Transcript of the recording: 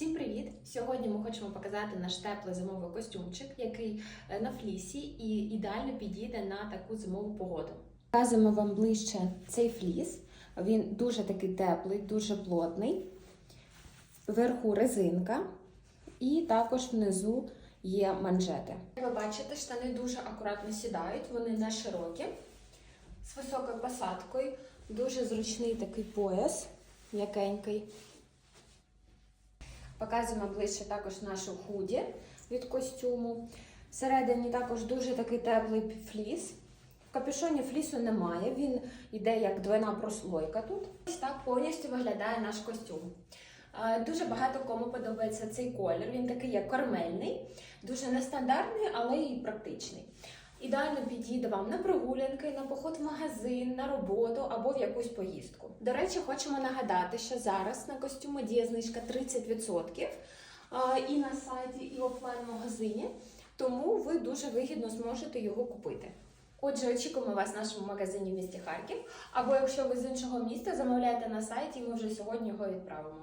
Всім привіт! Сьогодні ми хочемо показати наш теплий зимовий костюмчик, який е, на флісі і ідеально підійде на таку зимову погоду. Показуємо вам ближче цей фліс. Він дуже такий теплий, дуже плотний. Вверху резинка, і також внизу є манжети. Як ви бачите, штани дуже акуратно сідають, вони не широкі, з високою посадкою, дуже зручний такий пояс, м'якенький. Показуємо ближче також нашу худі від костюму. Всередині також дуже такий теплий фліс. В капюшоні флісу немає, він йде як двойна прослойка тут. Ось так повністю виглядає наш костюм. Е, Дуже багато кому подобається цей колір. Він такий як кармельний, дуже нестандартний, але і практичний. Ідеально підійде вам на прогулянки, на поход в магазин, на роботу або в якусь поїздку. До речі, хочемо нагадати, що зараз на костюми діє знижка 30% і на сайті, і офлайн-магазині, тому ви дуже вигідно зможете його купити. Отже, очікуємо вас в нашому магазині в місті Харків. Або якщо ви з іншого міста, замовляйте на сайті, ми вже сьогодні його відправимо.